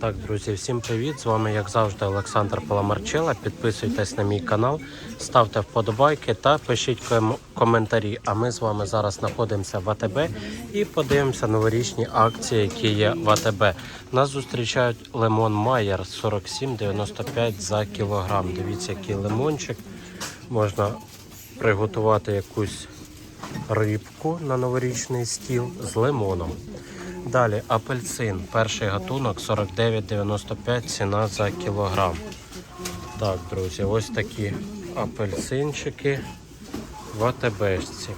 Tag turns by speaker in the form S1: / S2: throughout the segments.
S1: Так, друзі, всім привіт! З вами, як завжди, Олександр Паламарчела. Підписуйтесь на мій канал, ставте вподобайки та пишіть ком- коментарі. А ми з вами зараз знаходимося в АТБ і подивимося новорічні акції, які є в АТБ. Нас зустрічають лимон Майер 47,95 за кілограм. Дивіться, який лимончик. Можна приготувати якусь рибку на новорічний стіл з лимоном. Далі апельсин, перший гатунок 49,95 ціна за кілограм. Так, друзі, ось такі апельсинчики в АТБшці.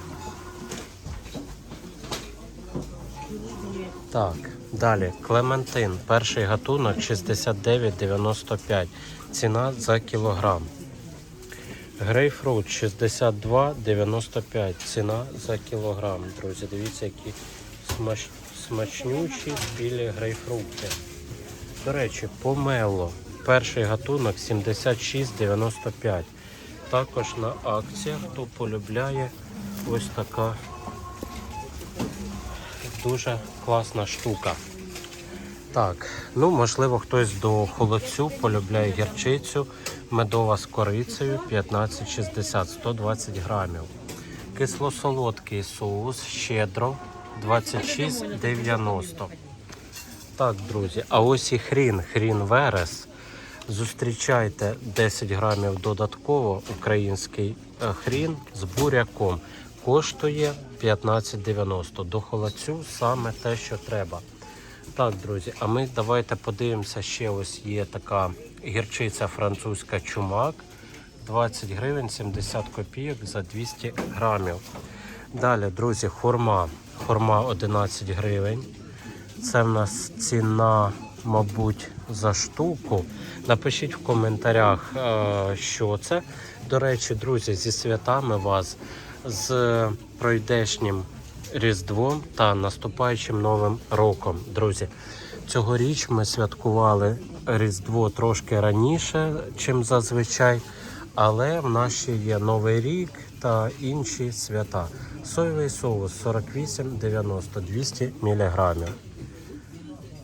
S1: Так, далі Клементин, перший гатунок 69,95 ціна за кілограм. Грейпфрут 62,95 ціна за кілограм. Друзі, дивіться, які смач... смачнючі білі грейпфрукти. До речі, помело. Перший гатунок 76,95. Також на акціях, хто полюбляє ось така дуже класна штука. Так, ну можливо, хтось до холодцю полюбляє гірчицю, медова з корицею 15,60, 120 грамів. Кисло-солодкий соус щедро 26,90. Так, друзі, а ось і хрін, хрін верес. Зустрічайте 10 грамів додатково український е, хрін з буряком. Коштує 15,90. До холодцю саме те, що треба. Так, друзі, а ми давайте подивимося, ще ось є така гірчиця французька чумак. 20 гривень 70 копійок за 200 грамів. Далі, друзі, хурма. Хурма 11 гривень. Це в нас ціна, мабуть, за штуку. Напишіть в коментарях, е, що це. До речі, друзі, зі святами вас з пройдешнім Різдвом та наступаючим Новим роком. Друзі, цьогоріч ми святкували Різдво трошки раніше, чим зазвичай, але в нас ще є Новий рік та інші свята. Соєвий соус 48,90 200 мг.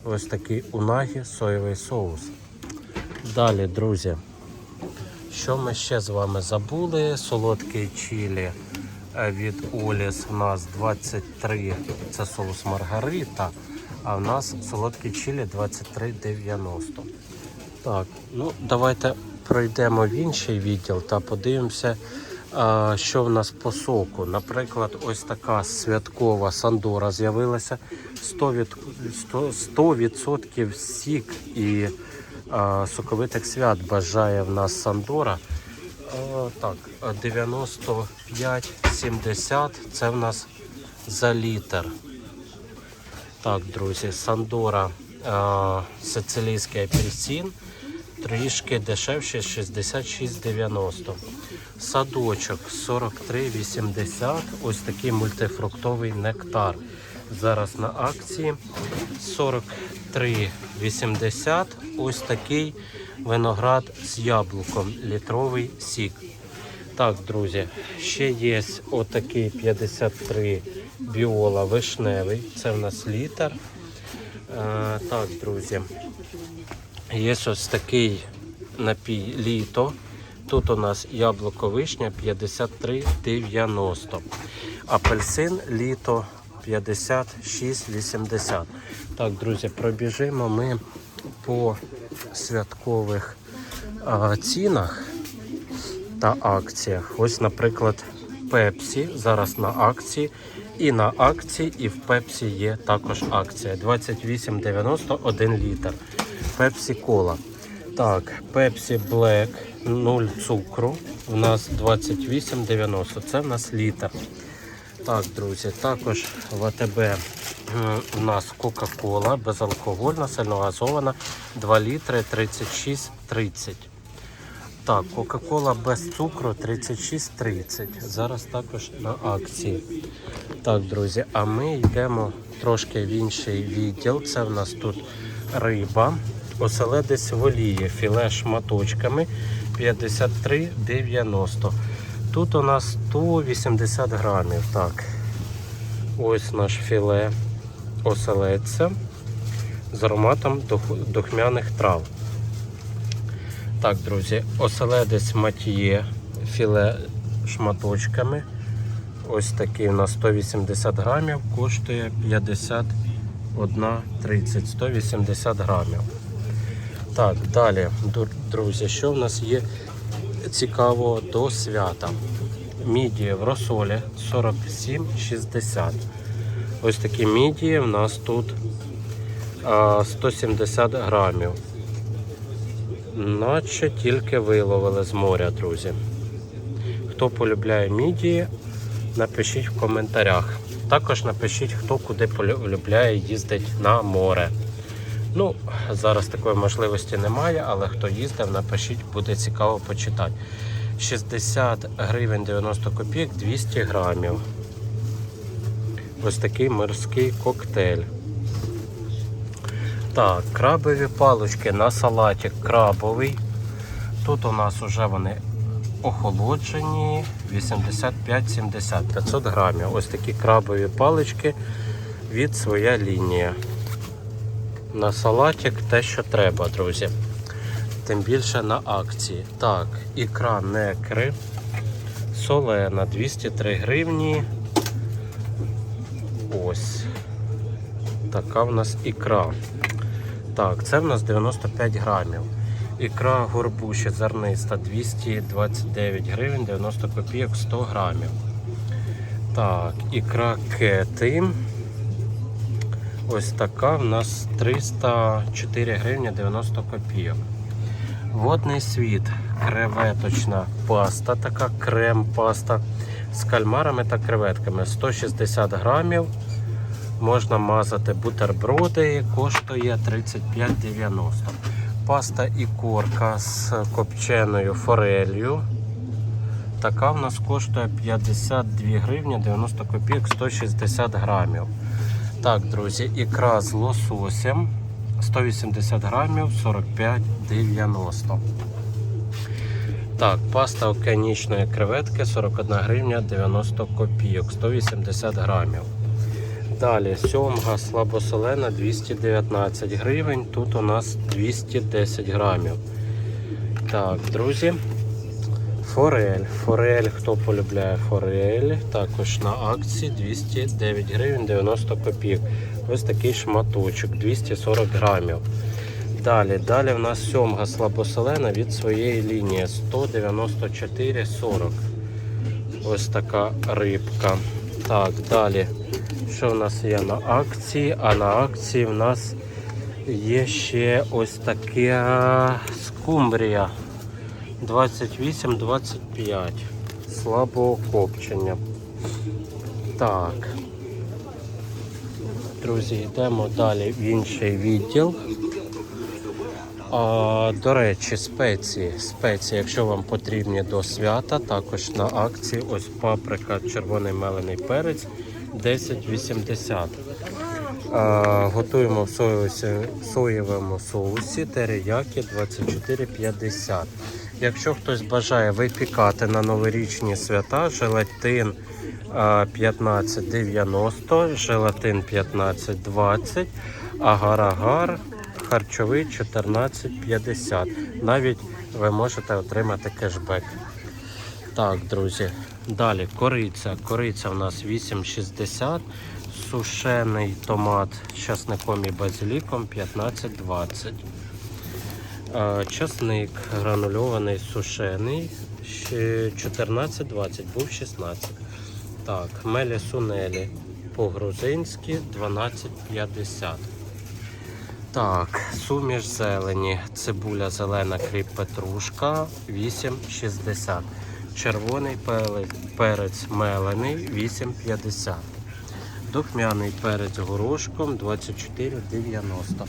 S1: Ось такий унагі соєвий соус. Далі, друзі, що ми ще з вами забули? Солодкий чилі е, від Оліс у нас 23, це соус Маргарита, а в нас солодкий чилі 23,90. Так, ну давайте пройдемо в інший відділ та подивимося, що в нас по соку. Наприклад, ось така святкова Сандора з'явилася 100%, від, 100, 100% сік і соковитих свят бажає в нас Сандора. Так, 95,70 це в нас за літр. Так, друзі, Сандора сицилійський апельсин трішки дешевше 66,90. Садочок 43,80. Ось такий мультифруктовий нектар. Зараз на акції 43,80. Ось такий виноград з яблуком, літровий сік. Так, друзі, ще є отакий 53 біола вишневий. Це в нас літр. Е, так, друзі. Є ось такий напій літо. Тут у нас яблуко вишня 53,90. Апельсин літо 56,80. Так, друзі, пробіжимо ми по святкових а, цінах та акціях. Ось, наприклад, Пепсі зараз на акції. І на акції, і в Пепсі є також акція. 28,90 1 літр. Пепсі Кола. Так, Пепсі Black 0 цукру. У нас 28,90. Це в нас літр. Так, друзі, також в АТБ у нас Кока-Кола безалкогольна, сильногазована 2 літри 36,30. Так, Кока-Кола без цукру 36,30. Зараз також на акції. Так, друзі, а ми йдемо трошки в інший відділ. Це в нас тут риба. Оселедець в олії, філе шматочками 53,90. Тут у нас 180 грамів. Так. Ось наш філе оселедця з ароматом духмяних трав. Так, друзі, оселедець матіє філе шматочками. Ось такий у нас 180 грамів, коштує 51,30, 180 грамів. Так, далі, друзі, що в нас є цікавого до свята? Мідії в розсолі 47,60. Ось такі мідії в нас тут 170 грамів. Наче тільки виловили з моря, друзі. Хто полюбляє мідії, напишіть в коментарях. Також напишіть, хто куди полюбляє їздити на море. Ну, зараз такої можливості немає, але хто їздив, напишіть, буде цікаво почитати. 60 гривень 90 копійок 200 грамів. Ось такий морський коктейль. Так, крабові палички на салаті крабовий. Тут у нас вже вони охолоджені 85-70 500 грамів. Ось такі крабові палички від своя лінія. На салатик те, що треба, друзі. Тим більше на акції. Так, ікра некри. Солена 203 гривні. Ось. Така в нас ікра. Так, це в нас 95 грамів. Ікра горбуші зерниста 229 гривень 90 копійок 100 грамів. Так, ікра кети. Ось така в нас 304 гривні 90 копійок. Водний світ, креветочна паста, така крем-паста з кальмарами та креветками 160 грамів. Можна мазати бутерброди, коштує 35,90. Паста і корка з копченою форелью. Така в нас коштує 52 гривні 90 копійок 160 грамів. Так, друзі, ікра з лососем 180 грамів 45,90. Так, паста океанічної креветки 41 гривня 90 копійок 180 грамів. Далі сьомга слабосолена 219 гривень. Тут у нас 210 грамів. Так, друзі. Форель. Форель, хто полюбляє форель, також на акції 209 гривень 90 копійок. Ось такий шматочок 240 грамів. Далі, далі в нас сьомга слабосолена від своєї лінії 194,40. Ось така рибка. Так, далі. Що в нас є на акції? А на акції в нас є ще ось таке скумбрія 28-25. Слабого копчення. Так. Друзі, йдемо далі в інший відділ. А, до речі, спеції. Спеції, якщо вам потрібні до свята, також на акції ось паприка, червоний мелений перець 10,80. Готуємо в соєвому соусі териякі 24,50. Якщо хтось бажає випікати на новорічні свята, желатин 15,90, желатин 15,20, агар-агар харчовий 14,50. Навіть ви можете отримати кешбек. Так, друзі. Далі кориця. Кориця у нас 8,60. Сушений томат з часником і базиліком 15,20. Е, Часник гранульований сушений ще 14,20, був 16. Так, мелі сунелі по-грузинськи 12,50. Так, суміш зелені, цибуля зелена, кріп петрушка 8,60. Червоний перець мелений 8,50. Духмяний перець горошком 24,90.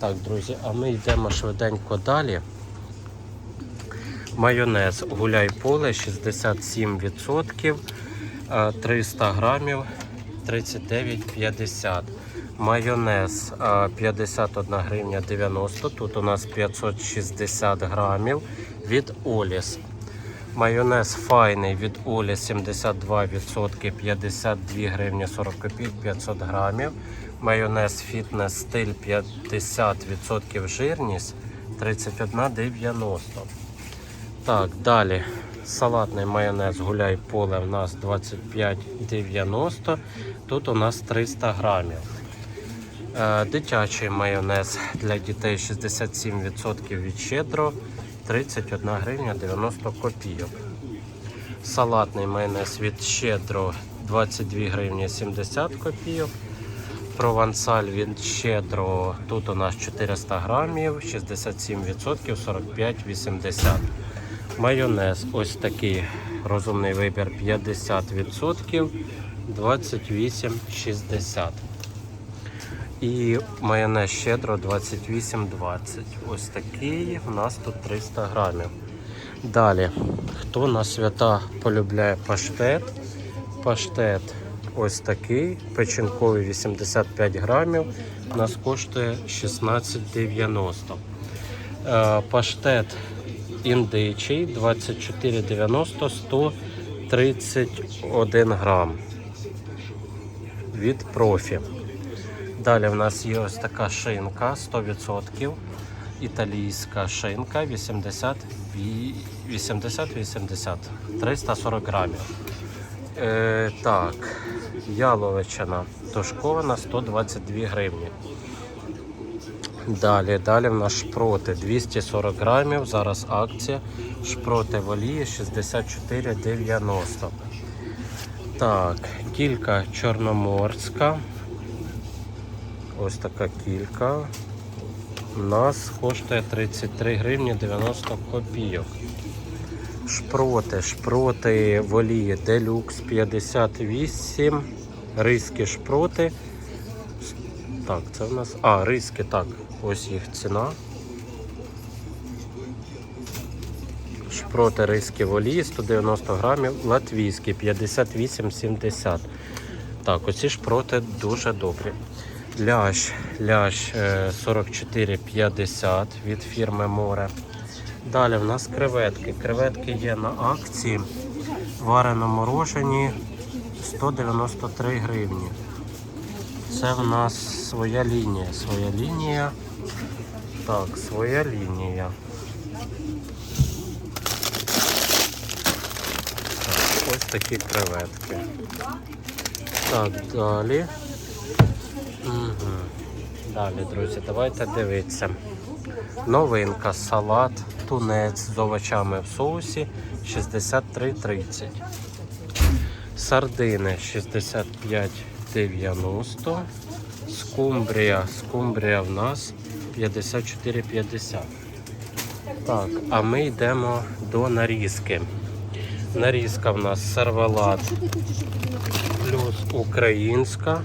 S1: Так, друзі, а ми йдемо швиденько далі. Майонез гуляй поле 67%, е, 300 грамів 39,50. Майонез е, 51 гривня 90. Тут у нас 560 грамів від Оліс. Майонез файний від Олі 72%, 52 гривні 40 копійок, 500 грамів. Майонез фітнес стиль 50% жирність 31,90. Так, далі. Салатний майонез гуляй поле у нас 25,90. Тут у нас 300 грамів. Е, Дитячий майонез для дітей 67% від щедро 31 гривня 90 копійок. Салатний майонез від щедро 22 гривні 70 копійок. Провансаль від щедро тут у нас 400 грамів, 67% 45,80. Майонез ось такий розумний вибір 50%, 28,60. І майонез щедро 28,20. Ось такий у нас тут 300 грамів. Далі, хто на свята полюбляє паштет? Паштет ось такий, печінковий 85 грамів. У нас коштує 16,90. Е, Паштет індичий 24,90 131 грам від профі. Далі в нас є ось така шинка 100%. Італійська шинка 80 ві- 80-80, 340 грамів. Е, так, яловичина тушкована 122 гривні. Далі, далі в нас шпроти 240 грамів. Зараз акція. Шпроти в олії 64,90. Так, кілька чорноморська. Ось така кілька. У нас коштує 33 гривні 90 копійок. Шпроти, шпроти в олії Делюкс 58. Риски шпроти. Так, це в нас. А, риски, так. Ось їх ціна. Шпроти риски в олії 190 грамів, латвійські 58,70. Так, оці шпроти дуже добрі. Лящ е, 44,50 від фірми Море. Далі в нас креветки. Креветки є на акції. Варено морожені 193 гривні. Це в нас своя лінія. Своя лінія. Так, своя лінія. Так, ось такі креветки. Так, далі. Угу. Далі, друзі, давайте дивитися. Новинка, салат, тунець з овочами в соусі 63,30. Сардини 65,90. Скумбрія. Скумбрія в нас 54,50. Так, а ми йдемо до нарізки. Нарізка в нас сервелат плюс українська.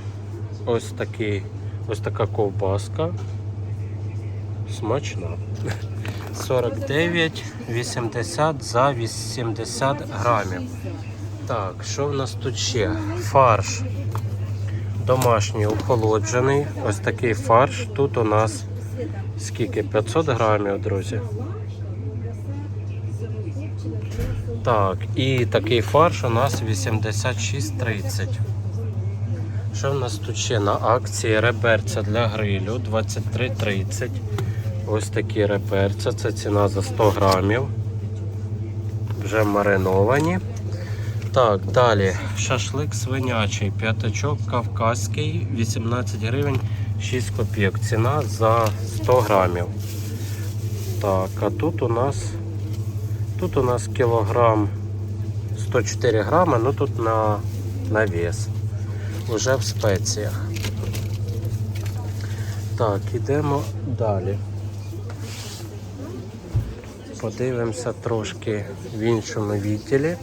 S1: Ось такий, ось така ковбаска. Смачна. 49,80 за 80 грамів. Так, що в нас тут ще? Фарш. Домашній охолоджений. Ось такий фарш. Тут у нас скільки? 500 грамів, друзі. Так, і такий фарш у нас 86,30. Що в нас тут ще на акції? Реберця для грилю 23,30. Ось такі реберця. Це ціна за 100 грамів. Вже мариновані. Так, далі. Шашлик свинячий, п'ятачок кавказький, 18 гривень 6 копійок. Ціна за 100 грамів. Так, а тут у нас тут у нас кілограм 104 грами, ну тут на, на вес. Уже в спеціях. Так, ідемо далі. Подивимося трошки в іншому відділі.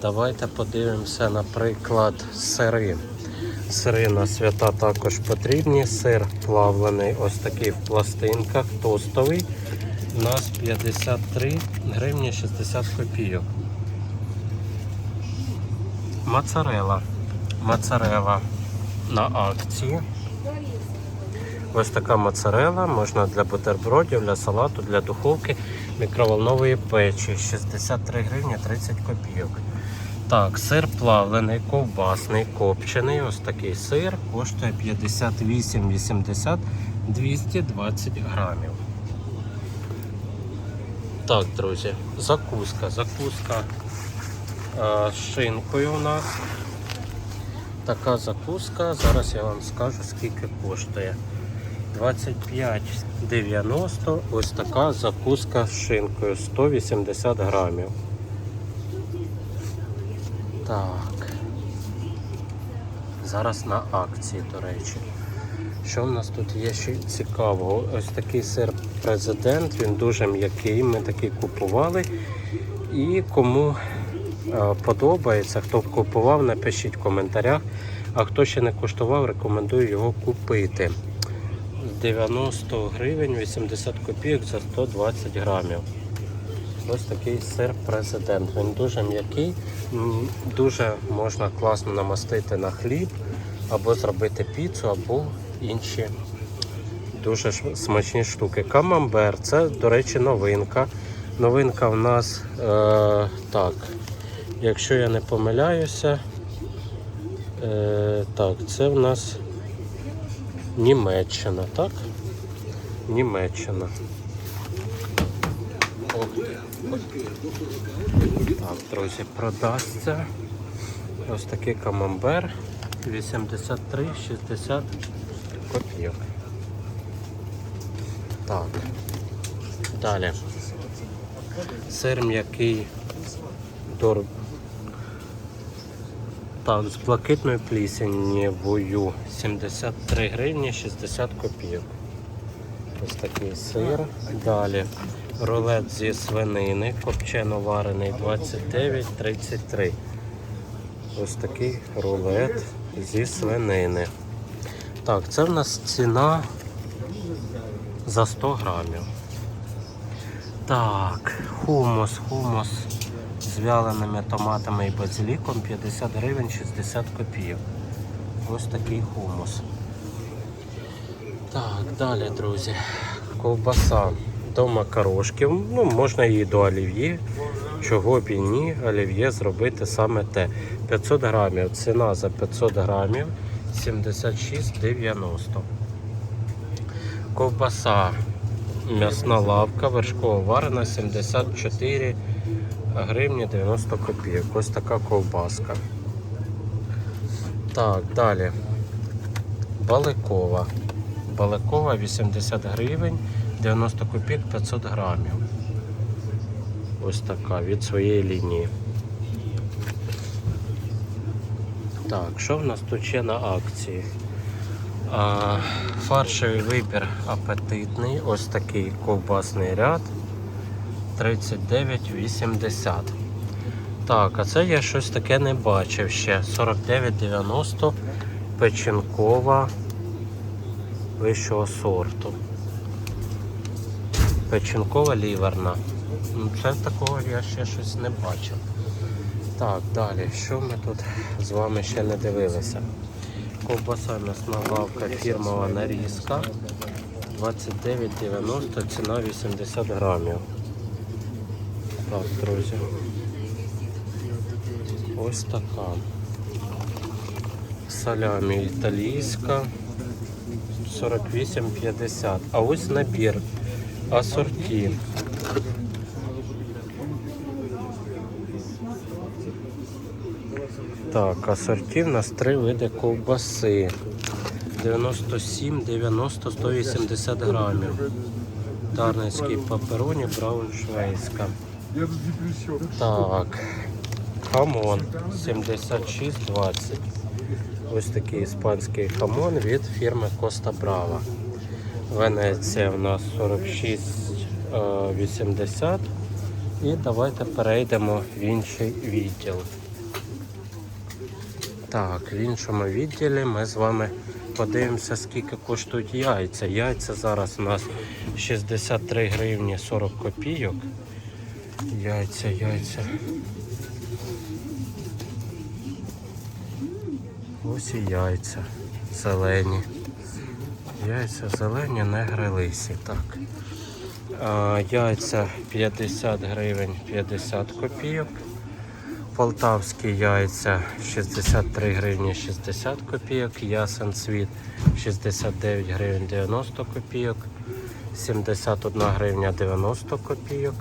S1: Давайте подивимося, наприклад, сири. Сири на свята також потрібні. Сир плавлений, ось такий в пластинках, тостовий. У нас 53 гривні 60 копійок. Моцарела. Моцарела на акції. Ось така моцарела, можна для бутербродів, для салату, для духовки, мікроволнової печі. 63 гривні 30 копійок. Так, сир плавлений, ковбасний, копчений. Ось такий сир коштує 58,80 220 грамів. Так, друзі, закуска. Закуска е, з шинкою у нас. Така закуска. Зараз я вам скажу, скільки коштує. 25,90. Ось така закуска з шинкою 180 грамів. Так. Зараз на акції, до речі. Що в нас тут є ще цікавого? Ось такий сир президент, він дуже м'який. Ми такий купували. І кому подобається, хто купував, напишіть в коментарях. А хто ще не куштував, рекомендую його купити. 90 гривень 80 копійок за 120 грамів. Ось такий сир президент. Він дуже м'який, дуже можна класно намастити на хліб, або зробити піцу, або інші дуже смачні штуки. Камамбер це, до речі, новинка. Новинка в нас е, так, якщо я не помиляюся, е, так, це в нас Німеччина, так? Німеччина. Так, друзі, продасться. Ось такий камамбер 83,60 копійок. Так. Далі. Сир м'який дор... Так, з блакитною плісеневою 73 гривні 60 копійок. Ось такий сир. Далі рулет зі свинини, копчено варений 29,33. Ось такий рулет зі свинини. Так, це в нас ціна за 100 грамів. Так, хумус, хумус з вяленими томатами і базиліком 50 гривень 60 копійок. Ось такий хумус. Так, далі, друзі. Ковбаса до макарошків. Ну, можна її до олів'є. Чого б і ні, олів'є зробити саме те. 500 грамів. Ціна за 500 грамів 76,90. Ковбаса м'ясна лавка, вершково варена 74 гривні 90 копійок. Ось така ковбаска. Так, далі. Баликова. Баликова 80 гривень, 90 копійок 500 грамів. Ось така від своєї лінії. Так, що в нас тут ще на акції? А, фаршовий вибір апетитний. Ось такий ковбасний ряд 39,80. Так, а це я щось таке не бачив ще. 49,90 печінкова вищого сорту. Печінкова ліверна. Ну, Це такого я ще щось не бачив. Так, далі, що ми тут з вами ще не дивилися? Ковбаса м'ясна лавка, фірмова нарізка. 29,90, ціна 80 грамів. Так, друзі. Ось така. Салямі італійська 48,50. А ось набір асорті. Так, асорті в нас три види ковбаси. 97, 90, 180 грамів. Дарницький папероні, брауншвейська. Так, хамон 76,20. Ось такий іспанський хамон від фірми Коста Брава. Венеція в нас 46,80. І давайте перейдемо в інший відділ. Так, в іншому відділі ми з вами подивимося, скільки коштують яйця. Яйця зараз у нас 63 гривні 40 копійок. Яйця, яйця. Ось і яйця зелені. яйця зелені, не грилисі. Так. А, яйця 50 гривень 50 копійок. Полтавські яйця 63 гривні 60 копійок. Ясен цвіт 69 гривень 90 копійок. 71 гривня 90 копійок.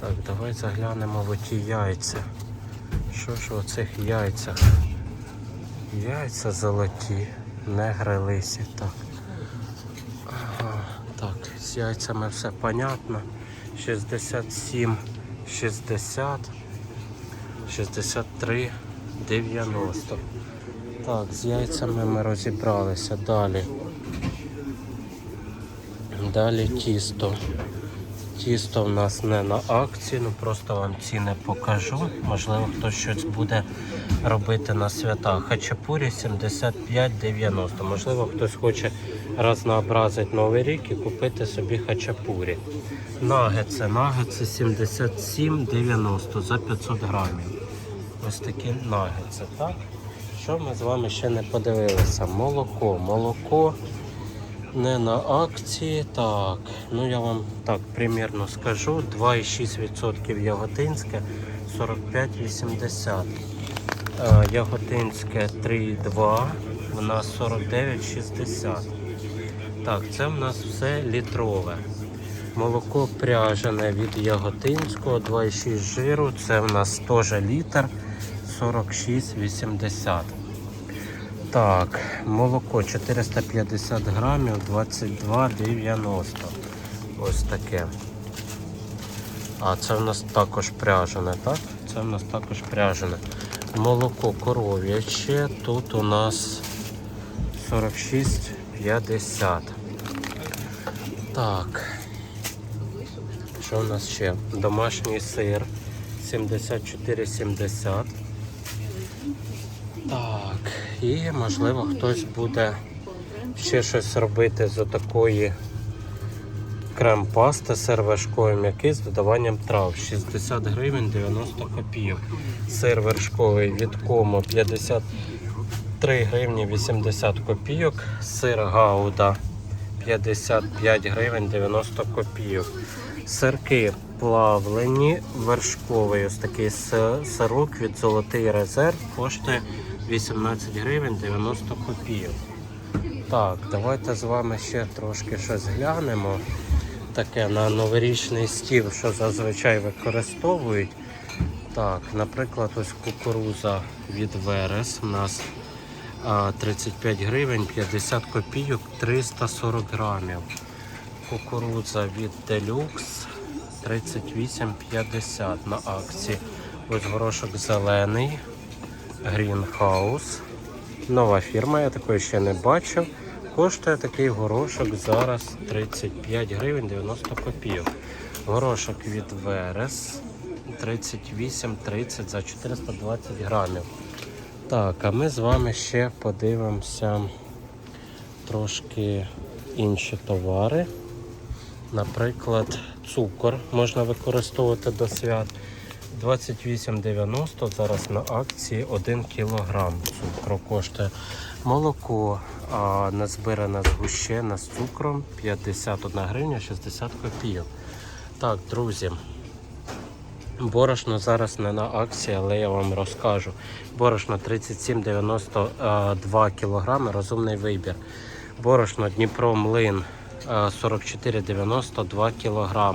S1: Так, давай заглянемо в оті яйця. Що ж в оцих яйцях? Яйця золоті, не грилися. Так. Ага, так, з яйцями все понятно. 67, 60, 63, 90. Так, з яйцями ми розібралися. Далі. Далі тісто. Тісто в нас не на акції, ну просто вам ціни покажу. Можливо, хтось щось буде робити на свята. Хачапурі 75,90. Можливо, хтось хоче разнообразити новий рік і купити собі хачапурі. Нагетси, нагетси 77,90 за 500 грамів. Ось такі нагетси, так? Що ми з вами ще не подивилися? Молоко. Молоко не на акції. Так, ну я вам так примірно скажу. 2,6% яготинське 45,80. Е, Яготинське 3,2, у нас 49,60. Так, це в нас все літрове. Молоко пряжене від Яготинського, 2,6 жиру. Це в нас теж літр 46,80. Так, молоко 450 грамів, 22,90. Ось таке. А це в нас також пряжене, так? Це в нас також пряжене. Молоко коров'яче. Тут у нас 46,50. Так. Що у нас ще? Домашній сир 74,70. І можливо хтось буде ще щось робити з отакої крем-пасти сир вершковий м'який з додаванням трав. 60 гривень 90 копійок. Сир вершковий від кому 53 гривні 80 копійок. Сир гауда 55 гривень 90 копійок. Сирки плавлені, вершковий ось такий сирок від золотий резерв коштує 18 гривень 90 копійок. Так, давайте з вами ще трошки щось глянемо. Таке на новорічний стіл, що зазвичай використовують. Так, наприклад, ось кукуруза від Верес. У нас 35 гривень 50 копійок 340 грамів. Кукурудза від Deluxe 38,50 на акції. Ось горошок зелений. Greenhouse. Нова фірма, я такої ще не бачив. Коштує такий горошок зараз 35 гривень 90 копійок. Горошок від Верес 38,30 за 420 грамів. Так, а ми з вами ще подивимося трошки інші товари. Наприклад, цукор можна використовувати до свят. 28,90 зараз на акції 1 кг цукру коштує. Молоко а, незбиране згущене з цукром 51 гривня 60 копійок. Так, друзі. Борошно зараз не на акції, але я вам розкажу. Борошно 37,92 кг, розумний вибір. Борошно Дніпро Млин е, 44,92 кг.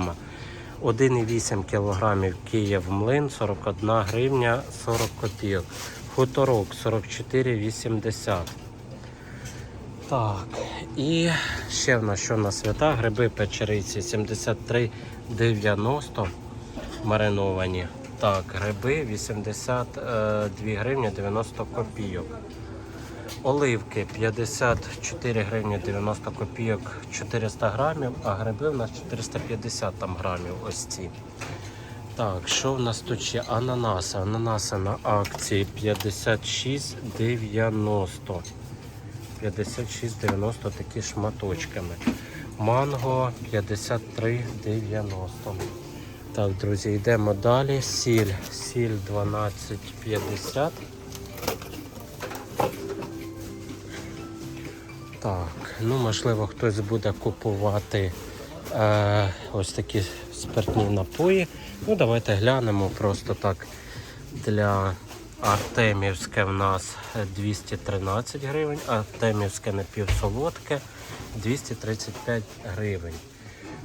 S1: 1,8 кг Київ Млин 41 гривня 40 копійок. Хуторок 44,80. Так, і ще в нас що на свята. Гриби печериці 73,90 мариновані. Так, гриби 82 гривні 90 копійок. Оливки 54 гривні 90 копійок 400 грамів, а гриби в нас 450 там грамів ось ці. Так, що в нас тут ще? Ананаси. Ананаси на акції 56,90. 56,90 такі шматочками. Манго 53,90. Так, друзі, йдемо далі. Сіль. Сіль 12,50. Так. ну можливо, хтось буде купувати е, ось такі спиртні напої. Ну, давайте глянемо просто так. Для Артемівське в нас 213 гривень, Артемівське напівсолодке 235 гривень.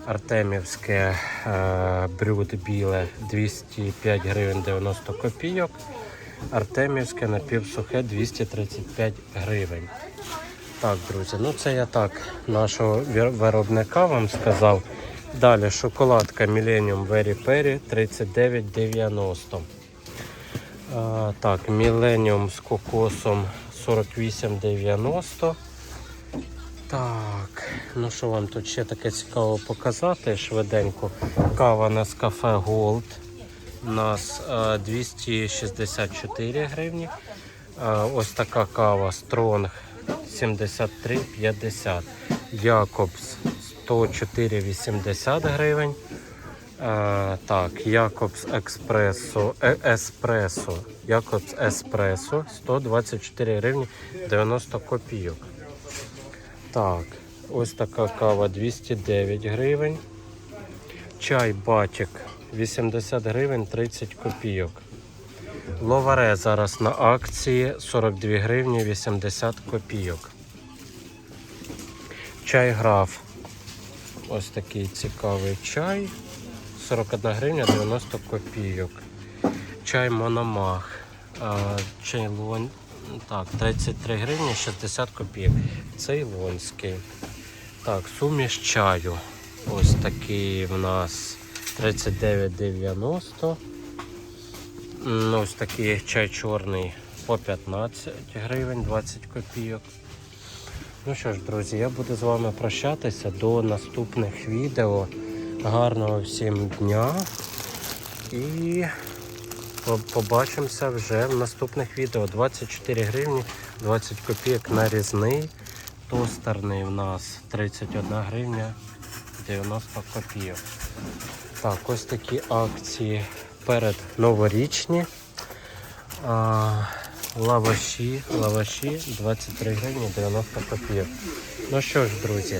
S1: Артемівське е, брюд біле 205 гривень 90 копійок. Артемівське напівсухе 235 гривень. Так, друзі, ну це я так нашого виробника вам сказав. Далі шоколадка Millennium Very Perry 39,90. А, так, Millennium з кокосом 48,90. Так, ну що вам тут ще таке цікаво показати швиденько. Кава на кафе Gold. У нас е, 264 гривні. Ось така кава Strong 73,50. Якобс 104,80 гривень. Е, так, Якобс Експресо, е, Еспресо. Якобс Еспресо 124 гривні 90 копійок. Так, ось така кава 209 гривень. Чай батік 80 гривень 30 копійок. Ловаре зараз на акції 42 гривні 80 копійок. Чай граф. Ось такий цікавий чай. 41 гривня 90 копійок. Чай Мономах. А, Чайлон. Так, 33 гривні 60 копійок. Цейлонський. Так, суміш чаю. Ось такий в нас 39,90. Ось такий чай чорний по 15 гривень 20 копійок. Ну що ж, друзі, я буду з вами прощатися до наступних відео. Гарного всім дня і побачимося вже в наступних відео. 24 гривні 20 копійок нарізний. Тостерний в нас 31 гривня 90 копійок. Так, ось такі акції перед новорічні. А, лаваші, лаваші 23 гривні 90 копійок. Ну що ж, друзі,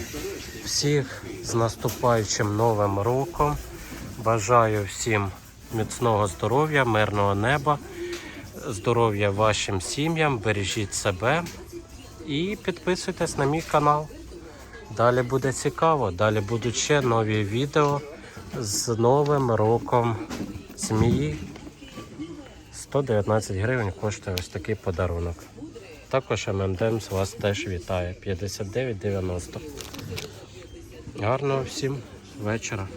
S1: всіх з наступаючим новим роком. Бажаю всім міцного здоров'я, мирного неба, здоров'я вашим сім'ям, бережіть себе і підписуйтесь на мій канал. Далі буде цікаво, далі будуть ще нові відео з новим роком змії. 119 гривень коштує ось такий подарунок. Також ММДМС вас теж вітає. 59,90. Гарного всім вечора.